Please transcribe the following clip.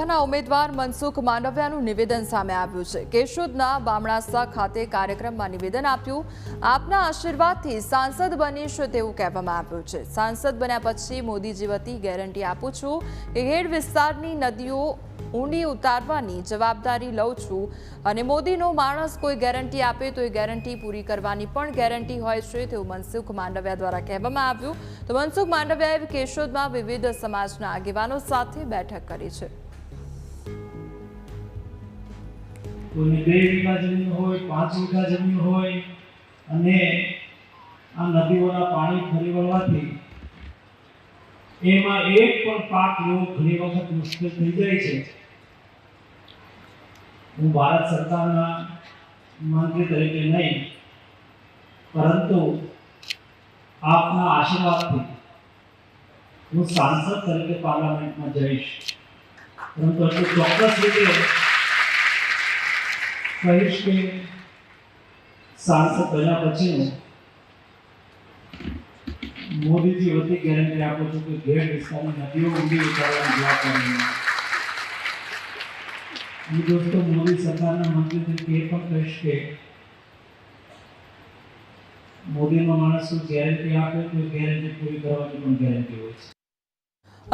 લોકસભાના ઉમેદવાર મનસુખ માંડવિયાનું નિવેદન સામે આવ્યું છે. કેશોદના બામણાસા ખાતે કાર્યક્રમમાં નિવેદન આપ્યું. આપના આશીર્વાદથી સાંસદ બનીશ તેવું કહેવામાં આવ્યું છે. સાંસદ બન્યા પછી મોદીજી વતી ગેરંટી આપું છું કે હેડ વિસ્તારની નદીઓ ઊંડી ઉતારવાની જવાબદારી લઉં છું અને મોદીનો માણસ કોઈ ગેરંટી આપે તો એ ગેરંટી પૂરી કરવાની પણ ગેરંટી હોય છે તેવું મનસુખ માંડવિયા દ્વારા કહેવામાં આવ્યું. તો મનસુખ માંડવિયાએ કેશોદમાં વિવિધ સમાજના આગેવાનો સાથે બેઠક કરી છે. કોઈને બે વીઘા જમીન હોય, પાંચ વીઘા જમીન હોય, અને આ નદીઓના પાણી ફરી વળવાથી એમાં એક પણ પાક લેવો ઘણી વખત મુશ્કેલ થઈ જાય છે. હું ભારત સરકારના મંત્રી તરીકે નહીં, પરંતુ આપના આશીર્વાદથી હું સાંસદ તરીકે પાર્લામેન્ટમાં જઈશ. પરંતુ ચોક્કસ રીતે કહીશ કે સાંસદ બન્યા પછીનું મોદીજી વતી ગેરંટી આપું છું કે ઘેર વિસ્તારની નદીઓ ઊંડી ઉતારવાની જવાબદારી. અને દોસ્તો, મોદી સરકારના મંત્રી તરીકે એ પણ કહીશ કે મોદીનો માણસ ગેરંટી આપે તો ગેરંટી પૂરી કરવાની પણ ગેરંટી હોય છે